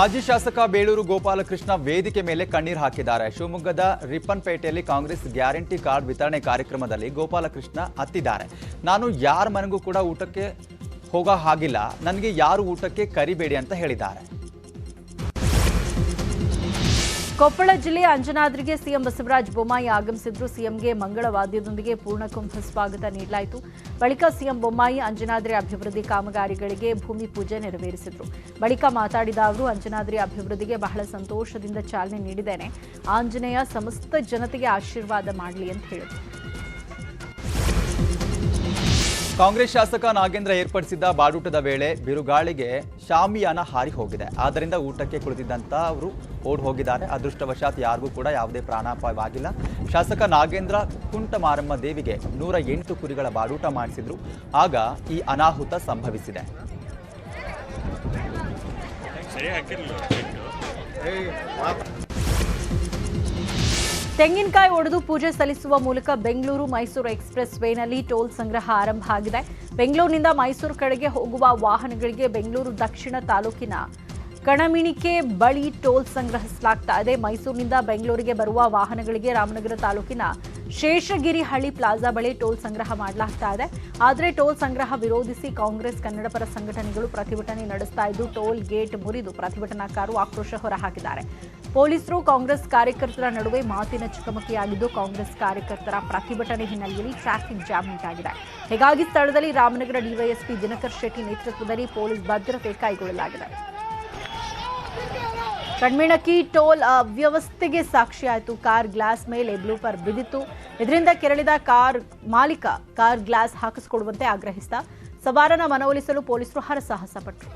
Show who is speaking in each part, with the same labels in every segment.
Speaker 1: ಮಾಜಿ ಶಾಸಕ ಬೇಳೂರು ಗೋಪಾಲಕೃಷ್ಣ ವೇದಿಕೆ ಮೇಲೆ ಕಣ್ಣೀರು ಹಾಕಿದ್ದಾರೆ. ಶಿವಮೊಗ್ಗದ ರಿಪ್ಪನ್ಪೇಟೆಯಲ್ಲಿ ಕಾಂಗ್ರೆಸ್ ಗ್ಯಾರಂಟಿ ಕಾರ್ಡ್ ವಿತರಣೆ ಕಾರ್ಯಕ್ರಮದಲ್ಲಿ ಗೋಪಾಲಕೃಷ್ಣ ಹತ್ತಿದ್ದಾರೆ. ನಾನು ಯಾರ ಮನೆಗೂ ಕೂಡ ಊಟಕ್ಕೆ ಹೋಗೋ ಹಾಗಿಲ್ಲ. ನನಗೆ ಯಾರು ಊಟಕ್ಕೆ ಕರಿಬೇಡಿ ಅಂತ ಹೇಳಿದ್ದಾರೆ.
Speaker 2: ಕೊಪ್ಪಳ ಜಿಲ್ಲೆಯ ಅಂಜನಾದ್ರಿಗೆ ಸಿಎಂ ಬಸವರಾಜ ಬೊಮ್ಮಾಯಿ ಆಗಮಿಸಿದ್ರು. ಸಿಎಂಗೆ ಮಂಗಳವಾದ್ಯದೊಂದಿಗೆ ಪೂರ್ಣಕುಂಭ ಸ್ವಾಗತ ನೀಡಲಾಯಿತು. ಬಳಿಕ ಸಿಎಂ ಬೊಮ್ಮಾಯಿ ಅಂಜನಾದ್ರಿ ಅಭಿವೃದ್ಧಿ ಕಾಮಗಾರಿಗಳಿಗೆ ಭೂಮಿ ಪೂಜೆ ನೆರವೇರಿಸಿದ್ರು. ಬಳಿಕ ಮಾತಾಡಿದ ಅವರು, ಅಂಜನಾದ್ರಿ ಅಭಿವೃದ್ಧಿಗೆ ಬಹಳ ಸಂತೋಷದಿಂದ ಚಾಲನೆ ನೀಡಿದ್ದೇನೆ. ಆಂಜನೇಯ ಸಮಸ್ತ ಜನತೆಗೆ ಆಶೀರ್ವಾದ ಮಾಡಲಿ ಅಂತ ಹೇಳಿದರು.
Speaker 1: ಕಾಂಗ್ರೆಸ್ ಶಾಸಕ ನಾಗೇಂದ್ರ ಏರ್ಪಡಿಸಿದ್ದ ಬಾಡೂಟದ ವೇಳೆ ಬಿರುಗಾಳಿಗೆ ಶಾಮಿಯಾನ ಹಾರಿ ಹೋಗಿದೆ. ಆದ್ದರಿಂದ ಊಟಕ್ಕೆ ಕುಳಿತಿದ್ದಂಥ ಅವರು ಓಡ್ ಹೋಗಿದ್ದಾರೆ. ಅದೃಷ್ಟವಶಾತ್ ಯಾರಿಗೂ ಕೂಡ ಯಾವುದೇ ಪ್ರಾಣಾಪಾಯವಾಗಿಲ್ಲ. ಶಾಸಕ ನಾಗೇಂದ್ರ ಕುಂಟ ಮಾರಮ್ಮ ದೇವಿಗೆ ನೂರ ಎಂಟು ಕುರಿಗಳ ಬಾಡೂಟ ಮಾಡಿಸಿದ್ರು. ಆಗ ಈ ಅನಾಹುತ ಸಂಭವಿಸಿದೆ.
Speaker 2: ತೆಂಗಿನಕಾಯಿ ಒಡೆದು ಪೂಜೆ ಸಲ್ಲಿಸುವ ಮೂಲಕ ಬೆಂಗಳೂರು ಮೈಸೂರು ಎಕ್ಸ್ಪ್ರೆಸ್ ವೇನಲ್ಲಿ ಟೋಲ್ ಸಂಗ್ರಹ ಆರಂಭ ಆಗಿದೆ. ಬೆಂಗಳೂರಿನಿಂದ ಮೈಸೂರು ಕಡೆಗೆ ಹೋಗುವ ವಾಹನಗಳಿಗೆ ಬೆಂಗಳೂರು ದಕ್ಷಿಣ ತಾಲೂಕಿನ ಕಣಮಿಣಿಕೆ ಬಳಿ ಟೋಲ್ ಸಂಗ್ರಹಿಸಲಾಗ್ತಾ ಇದೆ. ಮೈಸೂರಿನಿಂದ ಬೆಂಗಳೂರಿಗೆ ಬರುವ ವಾಹನಗಳಿಗೆ ರಾಮನಗರ ತಾಲೂಕಿನ ಶೇಷಗಿರಿ ಹಳ್ಳಿ ಪ್ಲಾಜಾ ಬಳಿ ಟೋಲ್ ಸಂಗ್ರಹ ಮಾಡಲಾಗ್ತಾ ಇದೆ. ಆದರೆ ಟೋಲ್ ಸಂಗ್ರಹ ವಿರೋಧಿಸಿ ಕಾಂಗ್ರೆಸ್ ಕನ್ನಡಪರ ಸಂಘಟನೆಗಳು ಪ್ರತಿಭಟನೆ ನಡೆಸ್ತಾ ಇದ್ದು, ಟೋಲ್ ಗೇಟ್ ಮುರಿದು ಪ್ರತಿಭಟನಾಕಾರರು ಆಕ್ರೋಶ ಹೊರಹಾಕಿದ್ದಾರೆ. ಪೊಲೀಸರು, ಕಾಂಗ್ರೆಸ್ ಕಾರ್ಯಕರ್ತರ ನಡುವೆ ಮಾತಿನ ಚಕಮಕಿಯಾಗಿದ್ದು, ಕಾಂಗ್ರೆಸ್ ಕಾರ್ಯಕರ್ತರ ಪ್ರತಿಭಟನೆ ಹಿನ್ನೆಲೆಯಲ್ಲಿ ಟ್ರಾಫಿಕ್ ಜಾಮ್ ಉಂಟಾಗಿದೆ. ಹೀಗಾಗಿ ಸ್ಥಳದಲ್ಲಿ ರಾಮನಗರ ಡಿವೈಎಸ್ಪಿ ದಿನಕರ್ ಶೆಟ್ಟಿ ನೇತೃತ್ವದಲ್ಲಿ ಪೊಲೀಸ್ ಭದ್ರತೆ ಕೈಗೊಳ್ಳಲಾಗಿದೆ. ಕಣ್ಮಿಣಕಿ ಟೋಲ್ ಅವ್ಯವಸ್ಥೆಗೆ ಸಾಕ್ಷಿಯಾಯಿತು. ಕಾರ್ ಗ್ಲಾಸ್ ಮೇಲೆ ಬ್ಲೂಪರ್ ಬಿದ್ದಿತ್ತು. ಇದರಿಂದ ಕೆರಳಿದ ಕಾರ್ ಮಾಲೀಕ ಕಾರ್ ಗ್ಲಾಸ್ ಹಾಕಿಸಿಕೊಡುವಂತೆ ಆಗ್ರಹಿಸಿದ. ಸವಾರನ ಮನವೊಲಿಸಲು ಪೊಲೀಸರು ಹರಸಾಹಸ ಪಟ್ಟರು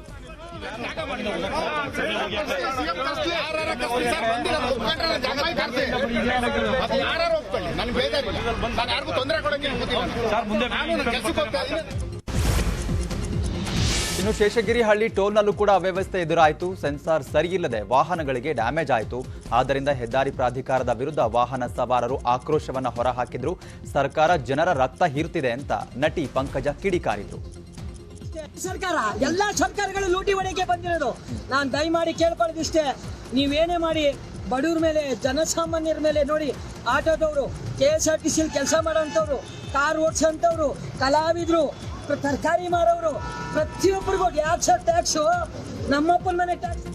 Speaker 1: ಇನ್ನು ಶೇಷಗಿರಿ ಹಳ್ಳಿ ಟೋಲ್ನಲ್ಲೂ ಕೂಡ ಅವ್ಯವಸ್ಥೆ ಎದುರಾಯಿತು. ಸೆನ್ಸಾರ್ ಸರಿಯಿಲ್ಲದೆ ವಾಹನಗಳಿಗೆ ಡ್ಯಾಮೇಜ್ ಆಯಿತು. ಆದ್ದರಿಂದ ಹೆದ್ದಾರಿ ಪ್ರಾಧಿಕಾರದ ವಿರುದ್ಧ ವಾಹನ ಸವಾರರು ಆಕ್ರೋಶವನ್ನು ಹೊರಹಾಕಿದ್ರು. ಸರ್ಕಾರ ಜನರ ರಕ್ತ ಹೀರ್ತಿದೆ ಅಂತ ನಟಿ ಪಂಕಜ ಕಿಡಿಕಾರಿದ್ರು.
Speaker 3: ಸರ್ಕಾರ, ಎಲ್ಲಾ ಸರ್ಕಾರಗಳು ಲೂಟಿ ಹೊಡೆಯಕ್ಕೆ ಬಂದಿರೋದು. ನಾನು ದಯಮಾಡಿ ಕೇಳ್ಕೊಳ್ಳೋದಿಷ್ಟೇ, ನೀವೇನೇ ಮಾಡಿ ಬಡವ್ರ ಮೇಲೆ, ಜನಸಾಮಾನ್ಯರ ಮೇಲೆ ನೋಡಿ, ಆಟೋದವರು K S R T C ಕೆಲಸ ಮಾಡೋಂಥವ್ರು, ಕಾರ್ ಓಡಿಸೋಂಥವ್ರು, ಕಲಾವಿದರು, ತರಕಾರಿ ಮಾರೋರು, ಪ್ರತಿಯೊಬ್ಬರಿಗೂ ಟ್ಯಾಕ್ಸ್ ಟ್ಯಾಕ್ಸು ನಮ್ಮಪ್ಪನ ಮನೆ ಟ್ಯಾಕ್ಸ್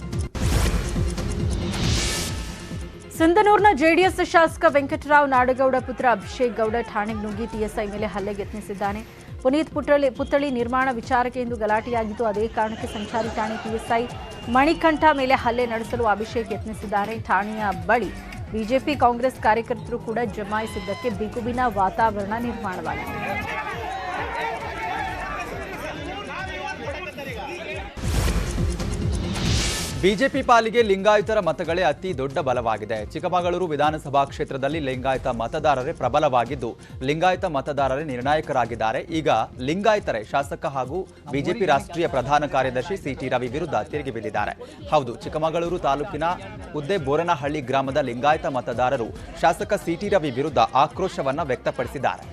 Speaker 2: ಸಿಂಧನೂರಿನ ಜೆಡಿಎಸ್ ಶಾಸಕ ವೆಂಕಟರಾವ್ ನಾಡಗೌಡ ಪುತ್ರ ಅಭಿಷೇಕ್ ಗೌಡ ಠಾಣೆಗೆ ನುಗ್ಗಿ ಪಿಎಸ್ಐ ಮೇಲೆ ಹಲ್ಲೆಗೆ ಯತ್ನಿಸಿದ್ದಾನೆ. ಪುನೀತ್ ಪುಟ್ಟಳಿ ಪುತ್ಥಳಿ ನಿರ್ಮಾಣ ವಿಚಾರಕ್ಕೆ ಎಂದು ಗಲಾಟೆಯಾಗಿದ್ದು ಅದೇ ಕಾರಣಕ್ಕೆ ಸಂಚಾರಿ ಠಾಣೆ ಟಿಎಸ್ಐ ಮಣಿಕಂಠ ಮೇಲೆ ಹಲ್ಲೆ ನಡೆಸಲು ಅಭಿಷೇಕ್ ಯತ್ನಿಸಿದ್ದಾರೆ. ಠಾಣೆಯ ಬಳಿ ಬಿಜೆಪಿ ಕಾಂಗ್ರೆಸ್ ಕಾರ್ಯಕರ್ತರು ಕೂಡ ಜಮಾಯಿಸಿದ್ದಕ್ಕೆ ಬಿಗುವಿನ ವಾತಾವರಣ ನಿರ್ಮಾಣವಾಗಿದೆ.
Speaker 1: ಬಿಜೆಪಿ ಪಾಲಿಗೆ ಲಿಂಗಾಯತರ ಮತಗಳೇ ಅತಿ ದೊಡ್ಡ ಬಲವಾಗಿದೆ. ಚಿಕ್ಕಮಗಳೂರು ವಿಧಾನಸಭಾ ಕ್ಷೇತ್ರದಲ್ಲಿ ಲಿಂಗಾಯತ ಮತದಾರರೇ ಪ್ರಬಲವಾಗಿದ್ದು, ಲಿಂಗಾಯತ ಮತದಾರರೇ ನಿರ್ಣಾಯಕರಾಗಿದ್ದಾರೆ. ಈಗ ಲಿಂಗಾಯತರೇ ಶಾಸಕ ಹಾಗೂ ಬಿಜೆಪಿ ರಾಷ್ಟ್ರೀಯ ಪ್ರಧಾನ ಕಾರ್ಯದರ್ಶಿ ಸಿಟಿ ರವಿ ವಿರುದ್ಧ ತಿರುಗಿ ಬಿದ್ದಿದ್ದಾರೆ ಹೌದು, ಚಿಕ್ಕಮಗಳೂರು ತಾಲೂಕಿನ ಉದ್ದೆ ಬೋರನಹಳ್ಳಿ ಗ್ರಾಮದ ಲಿಂಗಾಯತ ಮತದಾರರು ಶಾಸಕ ಸಿಟಿ ರವಿ ವಿರುದ್ಧ ಆಕ್ರೋಶವನ್ನು ವ್ಯಕ್ತಪಡಿಸಿದ್ದಾರೆ.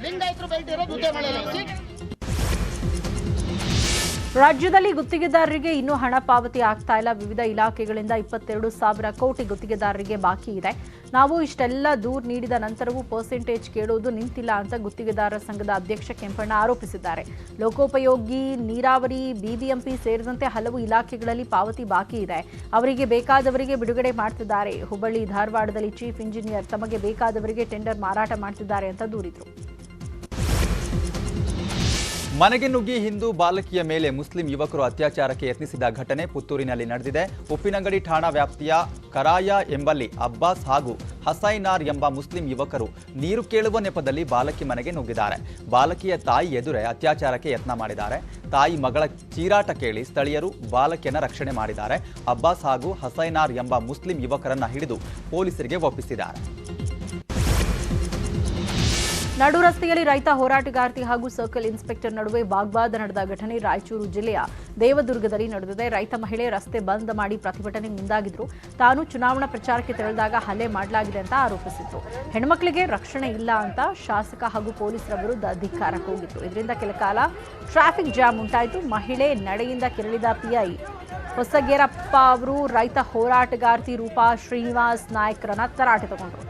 Speaker 2: ರಾಜ್ಯದಲ್ಲಿ ಗುತ್ತಿಗೆದಾರರಿಗೆ ಇನ್ನೂ ಹಣ ಪಾವತಿ ಆಗ್ತಾ ಇಲ್ಲ. ವಿವಿಧ ಇಲಾಖೆಗಳಿಂದ ಇಪ್ಪತ್ತೆರಡು ಸಾವಿರ ಕೋಟಿ ಗುತ್ತಿಗೆದಾರರಿಗೆ ಬಾಕಿ ಇದೆ. ನಾವು ಇಷ್ಟೆಲ್ಲ ದೂರು ನೀಡಿದ ನಂತರವೂ ಪರ್ಸೆಂಟೇಜ್ ಕೇಳುವುದು ನಿಂತಿಲ್ಲ ಅಂತ ಗುತ್ತಿಗೆದಾರರ ಸಂಘದ ಅಧ್ಯಕ್ಷ ಕೆಂಪಣ್ಣ ಆರೋಪಿಸಿದ್ದಾರೆ. ಲೋಕೋಪಯೋಗಿ, ನೀರಾವರಿ ಬಿಬಿಎಂಪಿ ಸೇರಿದಂತೆ ಹಲವು ಇಲಾಖೆಗಳಲ್ಲಿ ಪಾವತಿ ಬಾಕಿ ಇದೆ. ಅವರಿಗೆ ಬೇಕಾದವರಿಗೆ ಬಿಡುಗಡೆ ಮಾಡ್ತಿದ್ದಾರೆ. ಹುಬ್ಬಳ್ಳಿ, ಧಾರವಾಡದಲ್ಲಿ ಚೀಫ್ ಇಂಜಿನಿಯರ್ ತಮಗೆ ಬೇಕಾದವರಿಗೆ ಟೆಂಡರ್ ಮಾರಾಟ ಮಾಡ್ತಿದ್ದಾರೆ ಅಂತ ದೂರಿದರು.
Speaker 1: ಮನೆಗೆ ನುಗ್ಗಿ ಹಿಂದೂ ಬಾಲಕಿಯ ಮೇಲೆ ಮುಸ್ಲಿಂ ಯುವಕರು ಅತ್ಯಾಚಾರಕ್ಕೆ ಯತ್ನಿಸಿದ ಘಟನೆ ಪುತ್ತೂರಿನಲ್ಲಿ ನಡೆದಿದೆ. ಉಪ್ಪಿನಂಗಡಿ ಠಾಣಾ ವ್ಯಾಪ್ತಿಯ ಕರಾಯ ಎಂಬಲ್ಲಿ ಅಬ್ಬಾಸ್ ಹಾಗೂ ಹಸೈನಾರ್ ಎಂಬ ಮುಸ್ಲಿಂ ಯುವಕರು ನೀರು ಕೇಳುವ ನೆಪದಲ್ಲಿ ಬಾಲಕಿ ಮನೆಗೆ ನುಗ್ಗಿದ್ದಾರೆ. ಬಾಲಕಿಯ ತಾಯಿ ಎದುರೇ ಅತ್ಯಾಚಾರಕ್ಕೆ ಯತ್ನ ಮಾಡಿದ್ದಾರೆ. ತಾಯಿ ಮಗಳ ಚೀರಾಟ ಕೇಳಿ ಸ್ಥಳೀಯರು ಬಾಲಕಿಯನ್ನ ರಕ್ಷಣೆ ಮಾಡಿದ್ದಾರೆ. ಅಬ್ಬಾಸ್ ಹಾಗೂ ಹಸೈನಾರ್ ಎಂಬ ಮುಸ್ಲಿಂ ಯುವಕರನ್ನ ಹಿಡಿದು ಪೊಲೀಸರಿಗೆ ಒಪ್ಪಿಸಿದ್ದಾರೆ.
Speaker 2: ನಡು ರಸ್ತೆಯಲ್ಲಿ ರೈತ ಹೋರಾಟಗಾರ್ತಿ ಹಾಗೂ ಸರ್ಕಲ್ ಇನ್ಸ್ಪೆಕ್ಟರ್ ನಡುವೆ ವಾಗ್ವಾದ ನಡೆದ ಘಟನೆ ರಾಯಚೂರು ಜಿಲ್ಲೆಯ ದೇವದುರ್ಗದಲ್ಲಿ ನಡೆದಿದೆ. ರೈತ ಮಹಿಳೆ ರಸ್ತೆ ಬಂದ್ ಮಾಡಿ ಪ್ರತಿಭಟನೆ ಮುಂದಾಗಿದ್ರು. ತಾನು ಚುನಾವಣಾ ಪ್ರಚಾರಕ್ಕೆ ತೆರಳಿದಾಗ ಹಲ್ಲೆ ಮಾಡಲಾಗಿದೆ ಅಂತ ಆರೋಪಿಸಿತ್ತು. ಹೆಣ್ಮಕ್ಳಿಗೆ ರಕ್ಷಣೆ ಇಲ್ಲ ಅಂತ ಶಾಸಕ ಹಾಗೂ ಪೊಲೀಸರ ವಿರುದ್ಧ ಧಿಕ್ಕಾರ ಹೋಗಿತ್ತು. ಇದರಿಂದ ಕೆಲ ಕಾಲ ಟ್ರಾಫಿಕ್ ಜಾಮ್ ಉಂಟಾಯಿತು. ಮಹಿಳೆ ನಡೆಯಿಂದ ಕೆರಳಿದ ಪಿಐ ಹೊಸಗೇರಪ್ಪ ಅವರು ರೈತ ಹೋರಾಟಗಾರ್ತಿ ರೂಪಾ ಶ್ರೀನಿವಾಸ್ ನಾಯ್ಕರನ್ನ ತರಾಟೆ ತಗೊಂಡ್ರು.